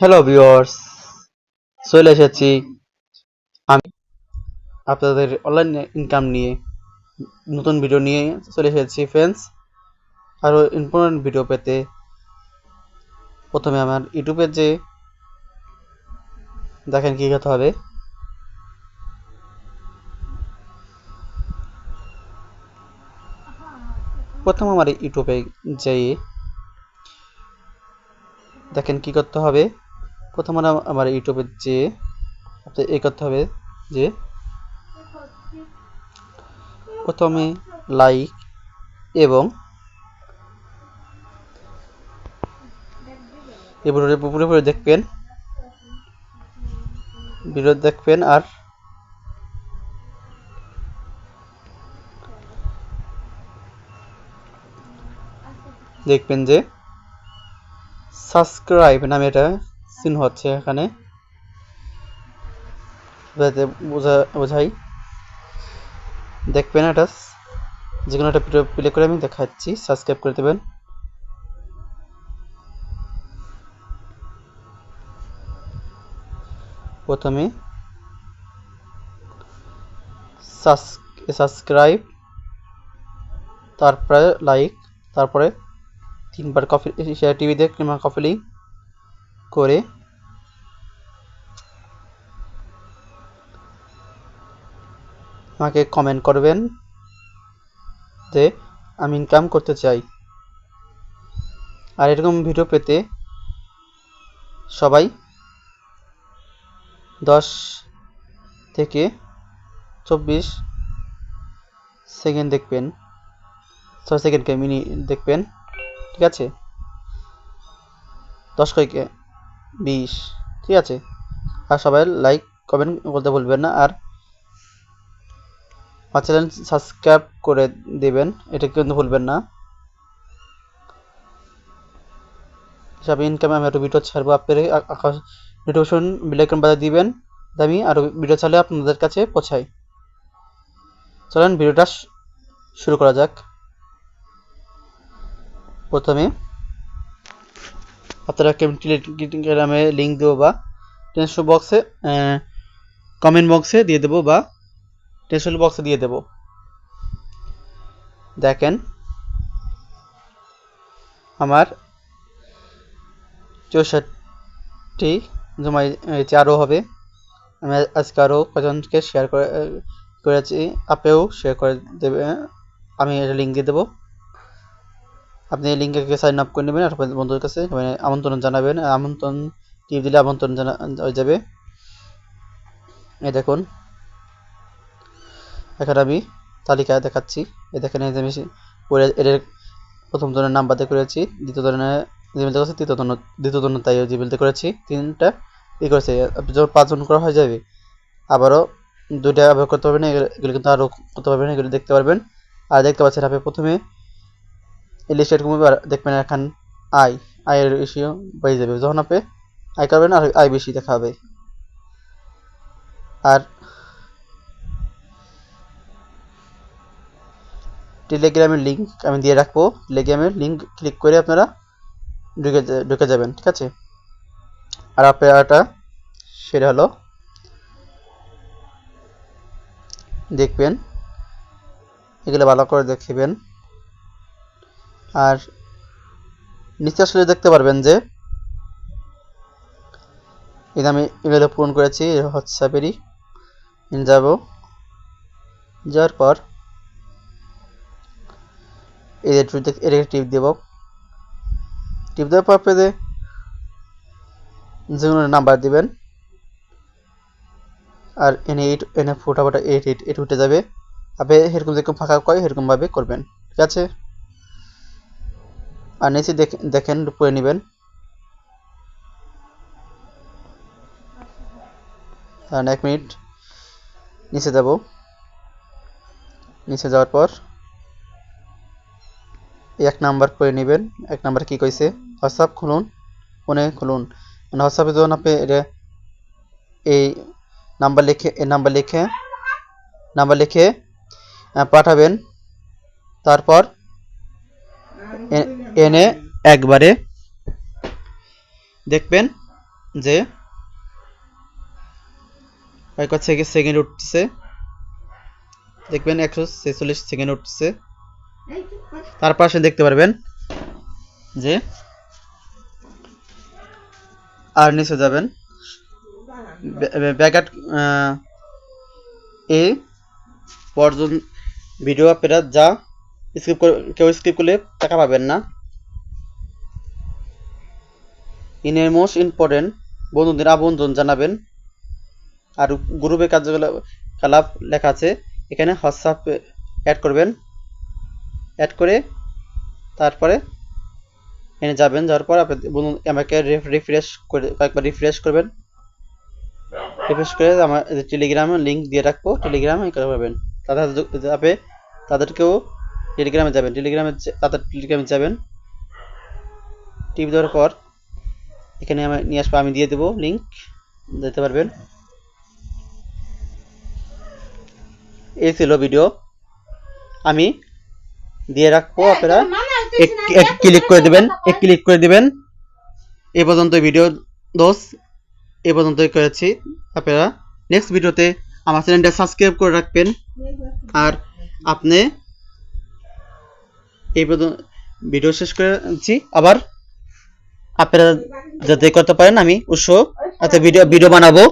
Hello viewers চলে এসেছি আমি আপনাদের অনলাইন ইনকাম নিয়ে। নতুন ভিডিও নিয়ে চলে এসেছি ফ্রেন্ডস আরও ইম্পর্টেন্ট ভিডিও পেতে প্রথমে আমার ইউটিউবে যে দেখেন কী করতে হবে। প্রথম আমার ইউটিউবে যেয়ে দেখেন কি করতে হবে। প্রথম আমার- ইউটিউবে যে এই করতে হবে যে প্রথমে লাইক এবং ভিডিওটি পুরোপুরি দেখবেন ভিডিও দেখবেন আর দেখবেন যে সাবস্ক্রাইব নামে এটা চিহ্ন হচ্ছে এখানে। যাতে বোঝা, বোঝাই। দেখবেন এটা যে কোনো একটা প্লে করে আমি দেখাচ্ছি সাবস্ক্রাইব করে দেবেন। প্রথমে সাবস্ক্রাইব তারপরে লাইক তারপরে তিনবার কফি টিভিতে কিংবা কফি লিঙ্ক করে আমাকে কমেন্ট করবেন যে আমি ইনকাম করতে চাই। আর এরকম ভিডিও পেতে সবাই দশ থেকে চব্বিশ সেকেন্ড দেখবেন। ছয় সেকেন্ডকে মিনি দেখবেন, ঠিক আছে? দশ কয়েকে? বিশ। ঠিক আছে। আর সবাই লাইক কমেন্ট করতে ভুলবেন না। আর চ্যানেল সাবস্ক্রাইব করে দেবেন, এটা কিন্তু ভুলবেন না। সব ইনকামে আমি আরও ভিডিও ছাড়বো, আপনার নোটিফিকেশন বেলাইকন বাজায় দিবেন আমি আরও ভিডিও ছাড়লে আপনাদের কাছে পৌঁছাই। চলেন ভিডিওটা শুরু করা যাক। প্রথমে আপনারা টেলিগ্রামে লিঙ্ক দেবো বা টেনশন বক্সে কমেন্ট বক্সে দিয়ে দেবো বা টেনশন বক্সে দিয়ে দেবো। দেখেন, আমার চৌষট্টি জমাই হয়েছে আরও হবে। আমি আজকে আরও কজনকে শেয়ার করে করেছি, আপেও শেয়ার করে দেবে, আমি এটা লিঙ্ক দিয়ে দেবো। আপনি এই লিঙ্কে সাইন আপ করে নেবেন আপনাদের বন্ধুদের কাছে মানে আমন্ত্রণ জানাবেন। আমন্ত্রণ টিপ দিলে আমন্ত্রণ জানা, হয়ে যাবে। এই দেখুন। এখন আমি তালিকা দেখাচ্ছি। এই দেখেন আমি এর প্রথম ধরনের নাম্বার দিয়ে করেছি, দ্বিতীয় ধরনের জিমেলতে করেছি, তৃতীয় ধরনের, দ্বিতীয় ধরনের তাই জিমেলতে করেছি। তিনটা ই করেছে। যখন পাঁচজন করা হয়ে যাবে, আবারও দুইটা ব্যবহার করতে পারবেন এগুলো কিন্তু আরও করতে পারবেন এগুলো দেখতে পারবেন। আর দেখতে পাচ্ছেন, আপনি প্রথমে এই লিস্ট এরকম দেখবেন এখন আই আয়ের রেশিও বেড়ে যাবে। যখন আপনি আয় করবেন, আর আয় বেশি দেখা হবে। আর টেলিগ্রামের লিঙ্ক আমি দিয়ে রাখব। টেলিগ্রামের লিঙ্ক ক্লিক করে আপনারা ঢুকে ঢুকে যাবেন, ঠিক আছে? আর আপনারা সেটা হলো, দেখবেন, এগুলো ভালো করে দেখবেন। আর নিচে আসলে দেখতে পারবেন যে এটা আমি এগুলো পূরণ করেছি হোয়াটসঅ্যাপেরই যাব। যাওয়ার পর এই এটাকে টিপ দেব। টিপ দেওয়ার পর পেতে যে কোনো নাম্বার দিবেন। আর এনে এইট এনে ফোটা ফোটা এইট এইট এইট উঠে যাবে। আপনি এরকম যেরকম ফাঁকা করে এরকমভাবে করবেন। ঠিক আছে? আর নিচে দেখে- দেখেন পরে নেবেন। কারণ এক মিনিট নিচে যাব। নিচে যাওয়ার পর এক নাম্বার করে নেবেন। এক নাম্বার কি কইছে? হোয়াটসঅ্যাপ খুলুন ফোনে খুলুন। মানে হোয়াটসঅ্যাপে যখন আপনি এটা এই নাম্বার লিখে এই নাম্বার লিখে নাম্বার লিখে পাঠাবেন। তারপর এনে একবারে দেখবেন যে কয়েক সেকেন্ড উঠছে। দেখবেন একশো ছেচল্লিশ সেকেন্ড উঠছে। তার দেখতে পারবেন যে আর নিচে যাবেন। ব্যাকআট এ পর্যন্ত ভিডিও আপনারা যা স্কিপ কেউ স্কিপ করলে টাকা পাবেন না। ইনের মোস্ট ইম্পর্টেন্ট বন্ধুদের আবন্ধন জানাবেন। আর গ্রুপে কার্যকলাপ, কলাপ লেখা আছে, এখানে হোয়াটসঅ্যাপ অ্যাড করবেন। অ্যাড করে তারপরে এখানে যাবেন, যাওয়ার পর আপনি বন্ধু, আমাকে রিফ্রেশ করে, কয়েকবার রিফ্রেশ করবেন। রিফ্রেশ করে আমার টেলিগ্রামে লিঙ্ক দিয়ে রাখব টেলিগ্রামে করে পাবেন তাদের যাবে, তাদেরকেও টেলিগ্রামে যাবেন। টেলিগ্রামে তাদের টেলিগ্রামে যাবেন। টিপ দেওয়ার পর এখানে আমি নিয়ে আসব আমি দিয়ে দেবো লিঙ্ক দিতে পারবেন। এই ছিল ভিডিও আমি দিয়ে রাখব আপনারা। এক এক ক্লিক করে দিবেন এক ক্লিক করে দিবেন। এ পর্যন্ত ভিডিও দোষ। এ পর্যন্তই করেছি আপনারা। নেক্সট ভিডিওতে আমার চ্যানেলটা সাবস্ক্রাইব করে রাখবেন। আর আপনি এই পর্যন্ত ভিডিও শেষ করেছি। আবার আপনারা যাতে করতে পারেন আমি উৎস ভিডিও ভিডিও বানাবো।